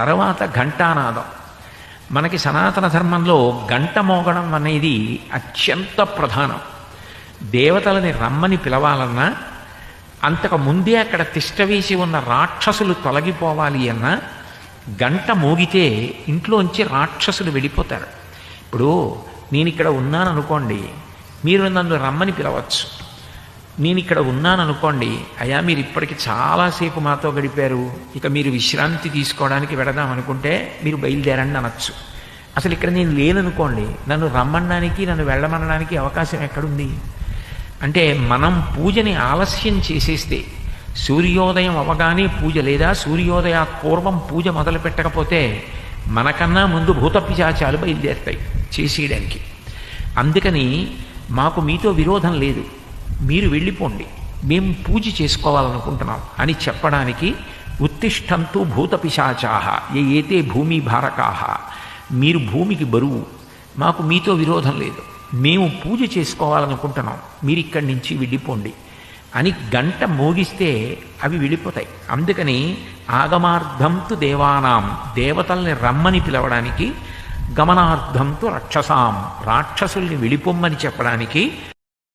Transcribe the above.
తర్వాత ఘంటానాదం. మనకి సనాతన ధర్మంలో గంట మోగడం అనేది అత్యంత ప్రధానం. దేవతలని రమ్మని పిలవాలన్నా అంతకు ముందే అక్కడ తిష్టవేసి ఉన్న రాక్షసులు తొలగిపోవాలి అన్నా గంట మోగితే ఇంట్లోంచి రాక్షసులు వెళ్ళిపోతారు. ఇప్పుడు నేను ఇక్కడ ఉన్నాను అనుకోండి మీరు నన్ను రమ్మని పిలవచ్చు. నేను ఇక్కడ ఉన్నాను అనుకోండి అయ్యా మీరు ఇప్పటికి చాలాసేపు మాతో గడిపారు. ఇక మీరు విశ్రాంతి తీసుకోవడానికి వెడదాం అనుకుంటే మీరు బయలుదేరండి అనొచ్చు. అసలు ఇక్కడ నేను లేననుకోండి నన్ను రమ్మనడానికి నన్ను వెళ్ళమనడానికి అవకాశం ఎక్కడుంది? అంటే మనం పూజని ఆలస్యం చేసేస్తే సూర్యోదయం అవగానే పూజ లేదా సూర్యోదయ పూర్వం పూజ మొదలు పెట్టకపోతే మనకన్నా ముందు భూత పిశాచాలు బయలుదేరుతాయి చేసేయడానికి. అందుకని మాకు మీతో విరోధం లేదు. మీరు వెళ్ళిపోండి. మేము పూజ చేసుకోవాలనుకుంటున్నాం. అని చెప్పడానికి ఉత్తిష్టంతు భూత పిశాచాహ ఏ ఏతే భూమి భారకాహ మీరు భూమికి బరువు. మాకు మీతో విరోధం లేదు. మేము పూజ చేసుకోవాలనుకుంటున్నాం. మీరు ఇక్కడి నుంచి వెళ్ళిపోండి. అని గంట మోగిస్తే అవి వెళ్ళిపోతాయి. అందుకని ఆగమార్థంతు దేవానాం దేవతల్ని రమ్మని పిలవడానికి గమనార్థంతో రక్షసాం రాక్షసుల్ని వెళ్ళిపోమ్మని చెప్పడానికి